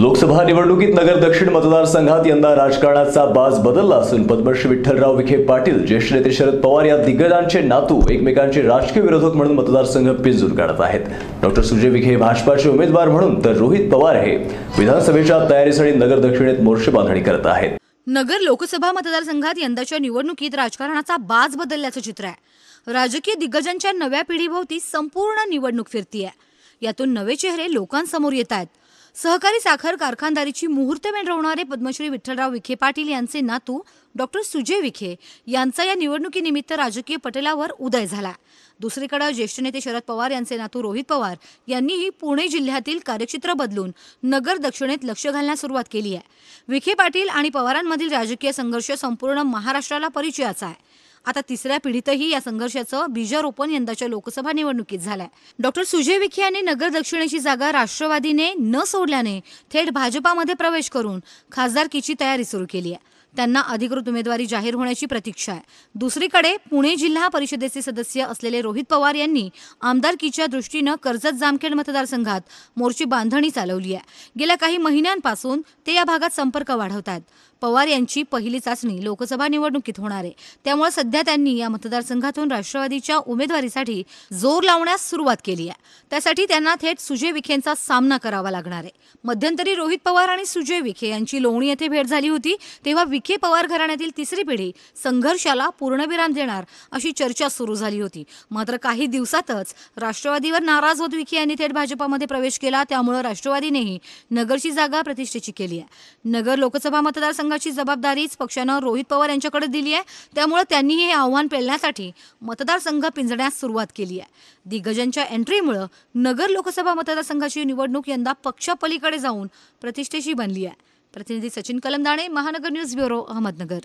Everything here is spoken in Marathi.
लोकसभा निवडणुकीत नगर दक्षिण मतदारसंघात यंदा राजकारणाचा बाज बदलला असून पद्मश्री विठ्ठलराव विखे पाटील ज्येष्ठ नेते शरद पवार या दिग्गजांचे नातू एकमेकांचे राजकीय विरोधक म्हणून मतदारसंघ पिंजून काढत आहेत. डॉक्टर सुजय विखे भाजपाचे उमेदवार म्हणून तर रोहित पवार हे विधानसभेच्या तयारीसाठी नगर दक्षिणेत मोर्चे बांधणी करत आहेत. नगर लोकसभा मतदारसंघात यंदाच्या निवडणुकीत राजकारणाचा बाज बदलल्याचं चित्र आहे. राजकीय दिग्गजांच्या नव्या पिढीभोवती संपूर्ण निवडणूक फिरतीये. यातून नवे चेहरे लोकांसमोर येत आहेत. सहकारी साखर कारखानदारीची मुहूर्तमेढ रोवणारे पद्मश्री विठ्ठलराव विखे पाटील यांचे नातू डॉक्टर सुजय विखे यांचा या निवडणुकीनिमित्त राजकीय पटलावर उदय झाला. दुसरीकडे ज्येष्ठ नेते शरद पवार यांचे नातू रोहित पवार यांनीही पुणे जिल्ह्यातील कार्यक्षेत्र बदलून नगर दक्षिणेत लक्ष घालण्यास सुरुवात केली आहे. विखे पाटील आणि पवारांमधील राजकीय संघर्ष संपूर्ण महाराष्ट्राला परिचयाचा आहे. आता तिसऱ्या पिढीतही या संघर्षाचं बीजारोपण यंदाच्या लोकसभा निवडणुकीत झालंय. डॉक्टर सुजय विखे यांनी नगर दक्षिणेची जागा राष्ट्रवादीने न सोडल्याने थेट भाजपामध्ये प्रवेश करून खासदारकीची तयारी सुरू केली आहे. त्यांना अधिकृत उमेदवारी जाहीर होण्याची प्रतीक्षा आहे. दुसरीकडे पुणे जिल्हा परिषदेचे सदस्य असलेले रोहित पवार यांनी आमदारकीच्या दृष्टीनं कर्जत जामखेड मतदारसंघात मोर्ची बांधणी चालवली आहे. गेल्या काही महिन्यांपासून ते या भागात संपर्क वाढवत आहेत. पवार यांची पहिली चाचणी लोकसभा निवडणुकीत होणार आहे. त्यामुळे सध्या त्यांनी या मतदारसंघातून राष्ट्रवादीच्या उमेदवारीसाठी जोर लावण्यास सुरुवात केली आहे. त्यासाठी त्यांना थेट सुजय विखेंचा सामना करावा लागणार आहे. मध्यंतरी रोहित पवार आणि सुजय विखे यांची लोणी येथे भेट झाली होती तेव्हा विखे पवार घराण्यातील तिसरी पिढी संघर्षाला पूर्णविराम देणार अशी चर्चा सुरू झाली होती. मात्र काही दिवसातच राष्ट्रवादीवर नाराज होत विखे यांनी थेट भाजपामध्ये प्रवेश केला. त्यामुळे राष्ट्रवादीनेही नगरची जागा प्रतिष्ठेची केली आहे. नगर लोकसभा मतदारसंघाची जबाबदारीच पक्षानं रोहित पवार यांच्याकडे दिली आहे. त्यामुळे त्यांनी हे आव्हान पेलण्यासाठी मतदारसंघ पिंजण्यास सुरुवात केली आहे. दिग्गजांच्या एंट्रीमुळं नगर लोकसभा मतदारसंघाची निवडणूक यंदा पक्षापलीकडे जाऊन प्रतिष्ठेशी बनली आहे. प्रतिनिधी सचिन कलमदाणे महानगर न्यूज ब्युरो अहमदनगर.